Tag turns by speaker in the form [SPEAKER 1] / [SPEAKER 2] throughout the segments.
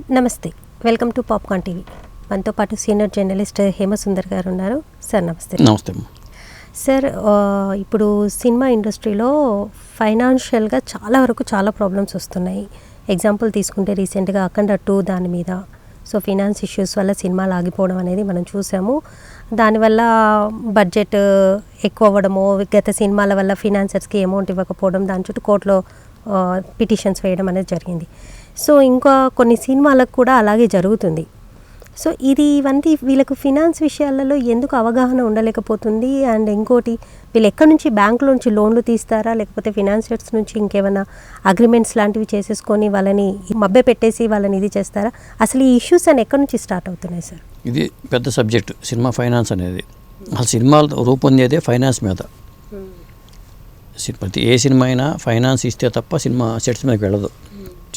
[SPEAKER 1] నమస్తే welcome to popcorn TV. మనతో పాటు సీనియర్ జర్నలిస్ట్ హేమసుందర్ గారు ఉన్నారు. సార్ నమస్తే.
[SPEAKER 2] నమస్తే.
[SPEAKER 1] సార్ ఇప్పుడు సినిమా ఇండస్ట్రీలో ఫైనాన్షియల్గా చాలా వరకు చాలా ప్రాబ్లమ్స్ వస్తున్నాయి. ఎగ్జాంపుల్ తీసుకుంటే రీసెంట్గా అఖండ టూ దాని మీద. సో ఫినాన్స్ ఇష్యూస్ వల్ల సినిమాలు ఆగిపోవడం అనేది మనం చూసాము. దానివల్ల బడ్జెట్ ఎక్కువ అవ్వడము గత సినిమాల వల్ల ఫినాన్సర్స్కి అమౌంట్ ఇవ్వకపోవడం దాని చుట్టూ కోర్టులో పిటిషన్స్ వేయడం అనేది జరిగింది. సో ఇంకా కొన్ని సినిమాలకు కూడా అలాగే జరుగుతుంది. సో ఇది ఇవన్నీ వీళ్ళకు ఫినాన్స్ విషయాలలో ఎందుకు అవగాహన ఉండలేకపోతుంది? అండ్ ఇంకోటి వీళ్ళు ఎక్కడి నుంచి బ్యాంకుల నుంచి లోన్లు తీస్తారా? లేకపోతే ఫినాన్షియర్స్ నుంచి ఇంకేమైనా అగ్రిమెంట్స్ లాంటివి చేసేసుకొని వాళ్ళని మభ్య పెట్టేసి వాళ్ళని ఇది చేస్తారా? అసలు ఈ ఇష్యూస్ అని ఎక్కడి నుంచి స్టార్ట్ అవుతున్నాయి సార్
[SPEAKER 2] ఇది పెద్ద సబ్జెక్ట్ సినిమా ఫైనాన్స్ అనేది. అసలు సినిమాలు రూపొందేదే ఫైనాన్స్ మీద. సి- ప్రతి ఏ సినిమా అయినా ఫైనాన్స్ ఇస్తే తప్ప సినిమా సెట్స్ మీదకి వెళ్ళదు.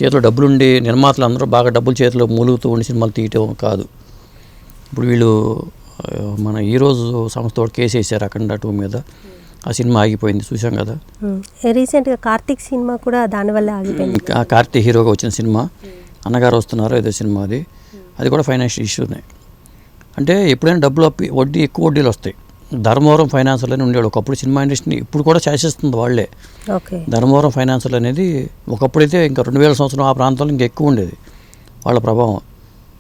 [SPEAKER 2] చేతిలో డబ్బులుండి నిర్మాతలు అందరూ బాగా డబ్బులు చేతిలో మూలుగుతూ ఉండి సినిమాలు తీయటం కాదు. ఇప్పుడు వీళ్ళు మన ఈరోజు సంస్థ కేసు వేసారు అఖండ టూ మీద. ఆ సినిమా ఆగిపోయింది చూసాం కదా.
[SPEAKER 1] రీసెంట్గా కార్తీక్ సినిమా కూడా దానివల్ల ఆగిపోయింది.
[SPEAKER 2] ఆ కార్తీ హీరోగా వచ్చిన సినిమా. అన్నగారు వస్తున్నారు ఏదో సినిమా అది. అది కూడా ఫైనాన్షియల్ ఇష్యూనే. అంటే ఎప్పుడైనా డబ్బులు అప్పి వడ్డీ ఎక్కువ వడ్డీలు వస్తాయి. ధర్మవరం ఫైనాన్సర్ అని ఉండేవాడు. ఒకప్పుడు సినిమా ఇండస్ట్రీని ఇప్పుడు కూడా శాసిస్తుంది వాళ్ళే.
[SPEAKER 1] ఓకే.
[SPEAKER 2] ధర్మవరం ఫైనాన్సర్ అనేది ఒకప్పుడైతే ఇంకా రెండు వేల సంవత్సరం ఆ ప్రాంతంలో ఇంకా ఎక్కువ ఉండేది. వాళ్ళ ప్రభావం.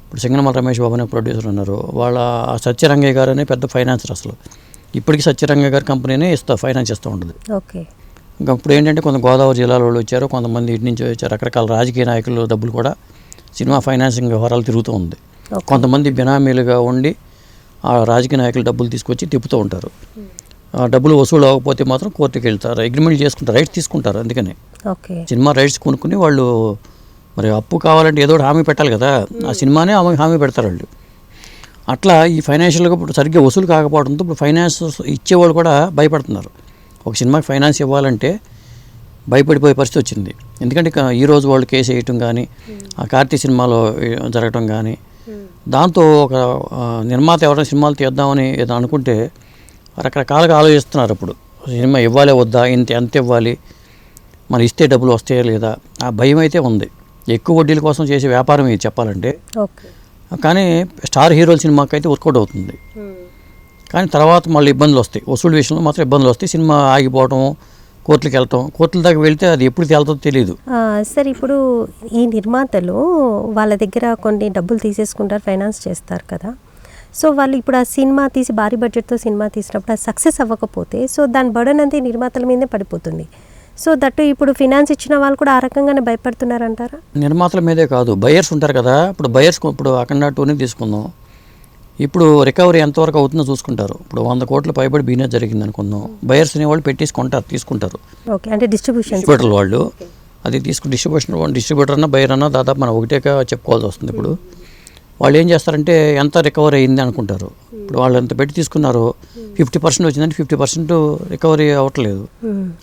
[SPEAKER 2] ఇప్పుడు సింగనమల రమేష్ బాబు అనే ప్రొడ్యూసర్ ఉన్నారు. వాళ్ళ సత్యరంగయ్య గారు అనే పెద్ద ఫైనాన్సర్ అసలు. ఇప్పటికీ సత్యరంగయ్య గారి కంపెనీనే ఇస్తా ఫైనాన్స్ ఇస్తూ ఉంటుంది.
[SPEAKER 1] ఓకే.
[SPEAKER 2] ఇంకా ఇప్పుడు ఏంటంటే కొంత గోదావరి జిల్లాలో వాళ్ళు వచ్చారు కొంతమంది ఇటు నుంచి వచ్చారు. రకరకాల రాజకీయ నాయకులు డబ్బులు కూడా సినిమా ఫైనాన్సింగ్ వ్యవహారాలు తిరుగుతూ ఉంది. కొంతమంది బినామీలుగా ఉండి ఆ రాజకీయ నాయకులు డబ్బులు తీసుకొచ్చి తిప్పుతూ ఉంటారు. ఆ డబ్బులు వసూలు అవ్వకపోతే మాత్రం కోర్టుకి వెళ్తారు. అగ్రిమెంట్ చేసుకుంటారు. రైట్స్ తీసుకుంటారు అందుకని. సినిమా రైట్స్ కొనుక్కుని వాళ్ళు మరి అప్పు కావాలంటే ఏదో హామీ పెట్టాలి కదా. ఆ సినిమానే హామీ హామీ పెడతారు వాళ్ళు. అట్లా ఈ ఫైనాన్షియల్గా ఇప్పుడు సరిగ్గా వసూలు కాకపోవడంతో ఇప్పుడు ఫైనాన్స్ ఇచ్చేవాళ్ళు కూడా భయపడుతున్నారు. ఒక సినిమాకి ఫైనాన్స్ ఇవ్వాలంటే భయపడిపోయే పరిస్థితి వచ్చింది. ఎందుకంటే ఇక ఈ రోజు వాళ్ళు కేసు వేయటం కానీ ఆ కార్తీ సినిమాలో జరగటం కానీ దాంతో ఒక నిర్మాత ఎవరైనా సినిమాలు తీద్దామని ఏదో అనుకుంటే రకరకాలుగా ఆలోచిస్తున్నారు ఇప్పుడు సినిమా ఇవ్వాలే వద్దా? ఇంత ఎంత ఇవ్వాలి? మరి ఇస్తే డబ్బులు వస్తాయా లేదా? ఆ భయం అయితే ఉంది. ఎక్కువ వడ్డీల కోసం చేసే వ్యాపారం ఇది చెప్పాలంటే. కానీ స్టార్ హీరోల సినిమాకి అయితే వర్కౌట్ అవుతుంది. కానీ తర్వాత మళ్ళీ ఇబ్బందులు వస్తాయి. వసూలు విషయంలో మాత్రం ఇబ్బందులు వస్తాయి. సినిమా ఆగిపోవటం కోర్టులకు వెళ్ళటం కోర్టుల దాకా వెళ్తే అది ఎప్పుడు తేలుతుందో తెలియదు
[SPEAKER 1] సార్ ఇప్పుడు ఈ నిర్మాతలు వాళ్ళ దగ్గర కొన్ని డబ్బులు తీసేసుకుంటారు ఫైనాన్స్ చేస్తారు కదా. సో వాళ్ళు ఇప్పుడు ఆ సినిమా తీసి భారీ బడ్జెట్తో సినిమా తీసినప్పుడు అది సక్సెస్ అవ్వకపోతే సో దాని బర్డన్ అంతా నిర్మాతల మీదే పడిపోతుంది. సో దట్టు ఇప్పుడు ఫినాన్స్ ఇచ్చిన వాళ్ళు కూడా ఆ రకంగానే భయపడుతున్నారంటారా?
[SPEAKER 2] నిర్మాతల మీదే కాదు బయర్స్ ఉంటారు కదా. ఇప్పుడు బయర్స్ ఇప్పుడు అఖండ టూని తీసుకుందాం. ఇప్పుడు రికవరీ ఎంతవరకు అవుతుందో చూసుకుంటారు. ఇప్పుడు వంద కోట్ల పైబడి బిజినెస్ జరిగింది అనుకుందాం. బయర్స్ అనేవాళ్ళు పెట్టేసి కొంటారు తీసుకుంటారు.
[SPEAKER 1] అంటే డిస్ట్రిబ్యూషన్
[SPEAKER 2] వాళ్ళు అది తీసుకుని డిస్ట్రిబ్యూషన్ డిస్ట్రిబ్యూటర్ అన్న బయర్ అన్న దాదాపు మనం ఒకటేగా చెప్పుకోవాల్సి వస్తుంది ఇప్పుడు. వాళ్ళు ఏం చేస్తారంటే ఎంత రికవరీ అయింది అనుకుంటారు. ఇప్పుడు వాళ్ళు ఎంత పెట్టి తీసుకున్నారో ఫిఫ్టీ పర్సెంట్ వచ్చిందంటే ఫిఫ్టీ పర్సెంట్ రికవరీ అవ్వట్లేదు.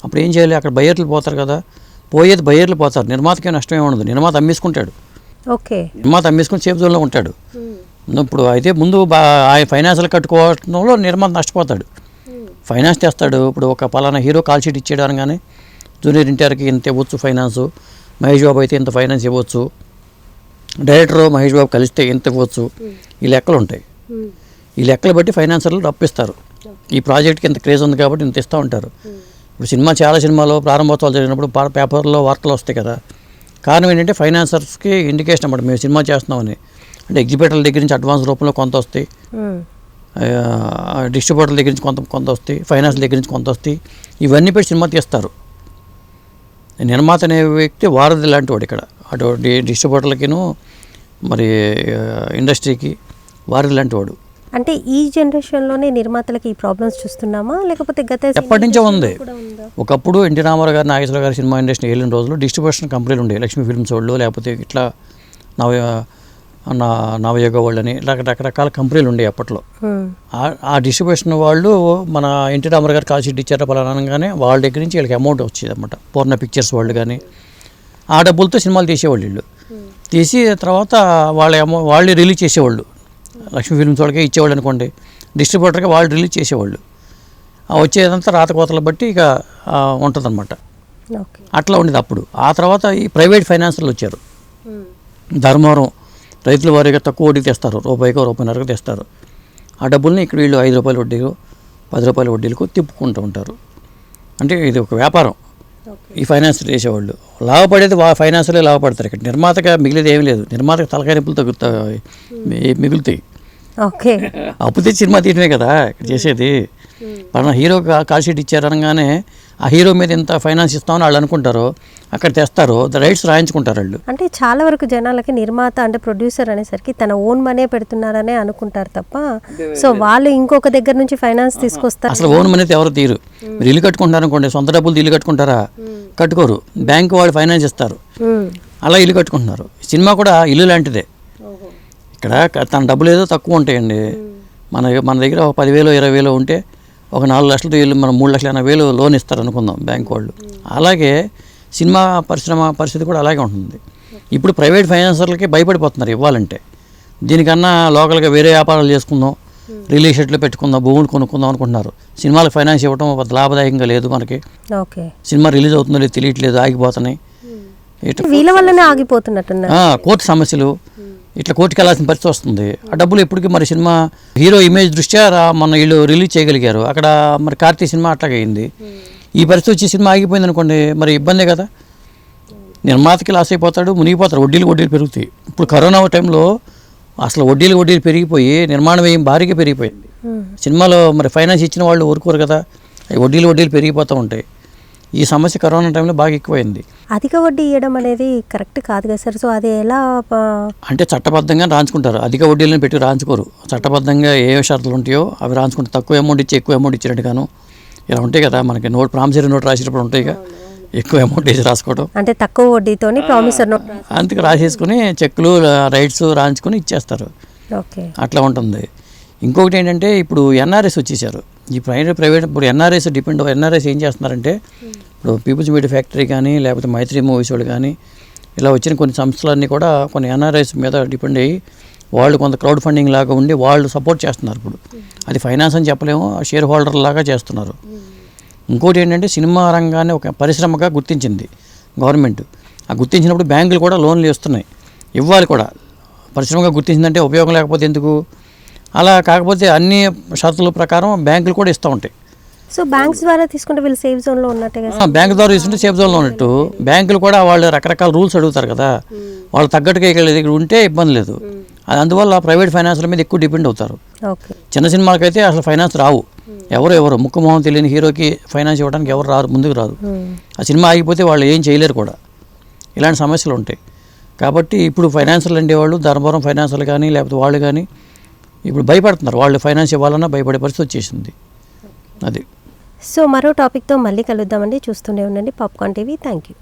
[SPEAKER 2] అప్పుడు ఏం చేయాలి? అక్కడ బయర్లు పోతారు కదా. పోయేది బయర్లు పోతారు. నిర్మాతకే నష్టమే ఉండదు. నిర్మాత అమ్మేసుకుంటాడు.
[SPEAKER 1] ఓకే.
[SPEAKER 2] నిర్మాత అమ్మేసుకుని సేఫ్ జోన్లో ఉంటాడు. ఇప్పుడు అయితే ముందు ఆ ఆయన ఫైనాన్షియల్ కట్టుకోవడంలో నిర్మాత నష్టపోతాడు. ఫైనాన్స్ తెస్తాడు. ఇప్పుడు ఒక పలానా హీరో కాల్ షీట్ ఇచ్చాడు అనగానే జూనియర్ ఎన్టీఆర్కి ఇంత ఇవ్వచ్చు ఫైనాన్స్ మహేష్ బాబు అయితే ఇంత ఫైనాన్స్ ఇవ్వచ్చు డైరెక్టర్ మహేష్ బాబు కలిస్తే ఇంత ఇవ్వచ్చు ఈ లెక్కలు ఉంటాయి. ఈ లెక్కలు బట్టి ఫైనాన్సర్లు రప్పిస్తారు. ఈ ప్రాజెక్ట్కి ఇంత క్రేజ్ ఉంది కాబట్టి ఇంత ఇస్తూ ఉంటారు. ఇప్పుడు సినిమా చాలా సినిమాలో ప్రారంభోత్సవాలు జరిగినప్పుడు పేపర్లో వార్తలు వస్తాయి కదా. కారణం ఏంటంటే ఫైనాన్సర్స్కి ఇండికేషన్ అన్నమాట. మేము సినిమా చేస్తున్నామని. అంటే ఎగ్జిబిటర్ల దగ్గర నుంచి అడ్వాన్స్ రూపంలో కొంత వస్తాయి. డిస్ట్రిబ్యూటర్ల దగ్గర నుంచి కొంత కొంత వస్తాయి. ఫైనాన్స్ దగ్గర నుంచి కొంత వస్తాయి. ఇవన్నీ పెట్టి సినిమా తీస్తారు. నిర్మాత అనే వ్యక్తి వారధి లాంటి వాడు ఇక్కడ. అటు డిస్ట్రిబ్యూటర్లకిను మరి ఇండస్ట్రీకి వారధి లాంటి వాడు.
[SPEAKER 1] అంటే ఈ జనరేషన్లోనే నిర్మాతలకి ఈ ప్రాబ్లమ్స్ చూస్తున్నామా? లేకపోతే గత
[SPEAKER 2] ఎప్పటి నుంచో ఉంది. ఒకప్పుడు ఎన్టీ రామారావు గారు నాగేశ్వర గారి సినిమా ఇండస్ట్రీ వెళ్ళిన రోజుల్లో డిస్ట్రిబ్యూషన్ కంపెనీలు ఉండేవి. లక్ష్మీ ఫిల్మ్స్ వాళ్ళు లేకపోతే ఇట్లా నవ నా నవయోగ వాళ్ళు అని రక- రకరకాల కంపెనీలు ఉండేవి అప్పట్లో. ఆ- డిస్ట్రిబ్యూషన్ వాళ్ళు మన ఎన్టీ రామారావు గారు కాల్ షీట్ ఇచ్చారు పలానా అనగానే వాళ్ళ దగ్గర నుంచి వీళ్ళకి అమౌంట్ వచ్చేది అనమాట పూర్ణ పిక్చర్స్ వాళ్ళు కానీ ఆ డబ్బులతో సినిమాలు తీసేవాళ్ళు వీళ్ళు. తీసి తర్వాత వాళ్ళ అమౌ వాళ్ళు రిలీజ్ చేసేవాళ్ళు. లక్ష్మీ ఫిల్మ్స్ వాళ్ళకే ఇచ్చేవాళ్ళు అనుకోండి డిస్ట్రిబ్యూటర్కి వాళ్ళు రిలీజ్ చేసేవాళ్ళు. వచ్చేదంతా రాత కోతలు బట్టి ఇక ఉంటుందన్నమాట. అట్లా ఉండేది అప్పుడు. ఆ తర్వాత ఈ ప్రైవేట్ ఫైనాన్సర్లు వచ్చారు. ధర్మవరం రైతుల వారీగా తక్కువ వడ్డీకి తెస్తారు. రూపాయికో రూపాయిన్నరకు తెస్తారు. ఆ డబ్బుల్ని ఇక్కడ వీళ్ళు ఐదు రూపాయల వడ్డీలు పది రూపాయల వడ్డీలకు తిప్పుకుంటూ ఉంటారు. అంటే ఇది ఒక వ్యాపారం. ఈ ఫైనాన్స్ చేసేవాళ్ళు. లాభపడేది వా ఫైనాన్స్లే లాభపడతారు. ఇక్కడ నిర్మాతగా మిగిలేది ఏమీ లేదు. నిర్మాతకు తలకాయ నొప్పులు తగ్గుతాయి. మిగులుతాయి.
[SPEAKER 1] ఓకే.
[SPEAKER 2] అప్పు తెచ్చి సినిమా తీయడమే కదా ఇక్కడ చేసేది. పలానా హీరో కాల్ షీట్ ఇచ్చారు అనగానే ఆ హీరో మీద ఎంత ఫైనాన్స్ ఇస్తామని వాళ్ళు అనుకుంటారు అక్కడ తెస్తారు రైట్స్ రాయించుకుంటారు వాళ్ళు.
[SPEAKER 1] అంటే చాలా వరకు జనాలకి నిర్మాత అంటే ప్రొడ్యూసర్ అనేసరికి తన ఓన్ మనీ పెడుతున్నారనే అనుకుంటారు తప్ప సో వాళ్ళు ఇంకొక దగ్గర నుంచి ఫైనాన్స్ తీసుకొస్తారు
[SPEAKER 2] అసలు ఓన్ మనీ ఎవరు తీరు? మీరు ఇల్లు కట్టుకుంటారు అనుకోండి సొంత డబ్బులు ఇల్లు కట్టుకుంటారా? కట్టుకోరు. బ్యాంకు వాళ్ళు ఫైనాన్స్ ఇస్తారు. అలా ఇల్లు కట్టుకుంటున్నారు. సినిమా కూడా ఇల్లు లాంటిదే. ఇక్కడ తన డబ్బులు ఏదో తక్కువ ఉంటాయండి. మన మన దగ్గర ఒక పదివేలు ఇరవై వేలు ఉంటే ఒక నాలుగు లక్షలతో ఇల్లు మనం మూడు లక్షల ఎనభై వేలు లోన్ ఇస్తారు అనుకుందాం బ్యాంక్ వాళ్ళు. అలాగే సినిమా పరిశ్రమ పరిస్థితి కూడా అలాగే ఉంటుంది. ఇప్పుడు ప్రైవేట్ ఫైనాన్సర్లకి భయపడిపోతున్నారు ఇవ్వాలంటే. దీనికన్నా లోకల్గా వేరే వ్యాపారాలు చేసుకుందాం రియల్ ఎస్టేట్లో పెట్టుకుందాం భూములు కొనుక్కుందాం అనుకుంటున్నారు. సినిమాలకు ఫైనాన్స్ ఇవ్వడం పెద్ద లాభదాయకంగా లేదు మనకి.
[SPEAKER 1] ఓకే.
[SPEAKER 2] సినిమా రిలీజ్ అవుతుందో లేదో తెలియట్లేదు ఆగిపోతున్నాయి.
[SPEAKER 1] వీళ్ళ వల్లనే ఆగిపోతున్నట్టున్నారు.
[SPEAKER 2] కోర్టు సమస్యలు ఇట్లా కోర్టుకు వెళ్ళాల్సిన పరిస్థితి వస్తుంది. ఆ డబ్బులు ఎప్పటికీ మరి సినిమా హీరో ఇమేజ్ దృష్ట్యా రా- వీళ్ళు రిలీజ్ చేయగలిగారు. అక్కడ మరి కార్తీ సినిమా అట్లాగే అయింది. ఈ పరిస్థితి వచ్చి సినిమా ఆగిపోయింది అనుకోండి మరి ఇబ్బందే కదా. నిర్మాతకి లాస్ అయిపోతాడు మునిగిపోతారు వడ్డీలు వడ్డీలు పెరుగుతాయి. ఇప్పుడు కరోనా టైంలో అసలు వడ్డీలు వడ్డీలు పెరిగిపోయి నిర్మాణ వ్యయం భారీగా పెరిగిపోయింది. సినిమాలో మరి ఫైనాన్స్ ఇచ్చిన వాళ్ళు ఊరుకోరు కదా. అవి వడ్డీలు వడ్డీలు పెరిగిపోతూ ఉంటాయి. ఈ సమస్య కరోనా టైంలో బాగా ఎక్కువైంది.
[SPEAKER 1] అధిక వడ్డీ ఇవ్వడం అనేది కరెక్ట్ కాదు కదా సార్? సో అది ఎలా
[SPEAKER 2] అంటే చట్టబద్ధంగా రాంచుకుంటారు అధిక వడ్డీలను పెట్టి రాంచుకోరు చట్టబద్ధంగా ఏ షరతులు ఉంటాయో అవి రాంచుకుంటారు తక్కువ అమౌంట్ ఇచ్చి ఎక్కువ అమౌంట్ ఇచ్చినట్టుగాను ఇలా ఉంటాయి కదా మనకి. నోట్ ప్రామిసరీ నోట్ రాసేటప్పుడు ఉంటాయిగా ఎక్కువ అమౌంట్ వేసి రాసుకోవడం
[SPEAKER 1] అంటే తక్కువ వడ్డీతోని ప్రామిసర్ నోట్
[SPEAKER 2] అందుకు రాసేసుకుని చెక్కులు రైట్స్ రాంచుకుని ఇచ్చేస్తారు.
[SPEAKER 1] ఓకే.
[SPEAKER 2] అట్లా ఉంటుంది. ఇంకొకటి ఏంటంటే ఇప్పుడు ఎన్ఆర్ఎస్ వచ్చేసారు. ఈ ప్రైవేట్ ప్రైవేట్ ఇప్పుడు ఎన్ఆర్ఎస్ డిపెండ్ ఎన్ఆర్ఎస్ ఏం చేస్తున్నారంటే ఇప్పుడు పీపుల్స్ మీడియా ఫ్యాక్టరీ కానీ లేకపోతే మైత్రి మూవీస్ వాళ్ళు కానీ ఇలా వచ్చిన కొన్ని సంస్థలన్నీ కూడా కొన్ని ఎన్ఆర్ఐస్ మీద డిపెండ్ అయ్యి వాళ్ళు కొంత క్రౌడ్ ఫండింగ్ లాగా ఉండి వాళ్ళు సపోర్ట్ చేస్తున్నారు ఇప్పుడు. అది ఫైనాన్స్ అని చెప్పలేము షేర్ హోల్డర్ లాగా చేస్తున్నారు. ఇంకోటి ఏంటంటే సినిమా రంగాన్ని ఒక పరిశ్రమగా గుర్తించింది గవర్నమెంట్. ఆ గుర్తించినప్పుడు బ్యాంకులు కూడా లోన్లు ఇస్తున్నాయి. ఇవ్వాలి కూడా. పరిశ్రమగా గుర్తించిందంటే ఉపయోగం లేకపోతే ఎందుకు? అలా కాకపోతే అన్ని షరతుల ప్రకారం బ్యాంకులు కూడా ఇస్తూ ఉంటాయి.
[SPEAKER 1] సో బ్యాంక్స్ ద్వారా తీసుకుంటే వీళ్ళు సేఫ్ జోన్లో ఉన్నట్టే కదా?
[SPEAKER 2] బ్యాంక్ ద్వారా ఇస్తుంటే సేఫ్ జోన్లో ఉన్నట్టు. బ్యాంకులు కూడా వాళ్ళు రకరకాల రూల్స్ అడుగుతారు కదా. వాళ్ళు తగ్గట్టుగా ఇక్కడ ఇక్కడ ఉంటే ఇబ్బంది లేదు. అది అందువల్ల ప్రైవేట్ ఫైనాన్స్ల మీద ఎక్కువ డిపెండ్ అవుతారు. చిన్న సినిమాలకైతే అసలు ఫైనాన్స్ రావు. ఎవరు ఎవరు ముక్కు మొహం తెలియని హీరోకి ఫైనాన్స్ ఇవ్వడానికి ఎవరు రారు ముందుకు రారు. ఆ సినిమా ఆగిపోతే వాళ్ళు ఏం చేయలేరు కూడా. ఇలాంటి సమస్యలు ఉంటాయి. కాబట్టి ఇప్పుడు ఫైనాన్షియల్ ఉండేవాళ్ళు ధర్మవరం ఫైనాన్షియల్ కానీ లేకపోతే వాళ్ళు కానీ ఇప్పుడు భయపడుతున్నారు. వాళ్ళు ఫైనాన్స్ ఇవ్వాలన్నా భయపడే పరిస్థితి వచ్చేసింది. అది.
[SPEAKER 1] సో మరో టాపిక్తో మళ్ళీ కలుద్దామండి. చూస్తూనే ఉండండి. Popcorn TV. Thank you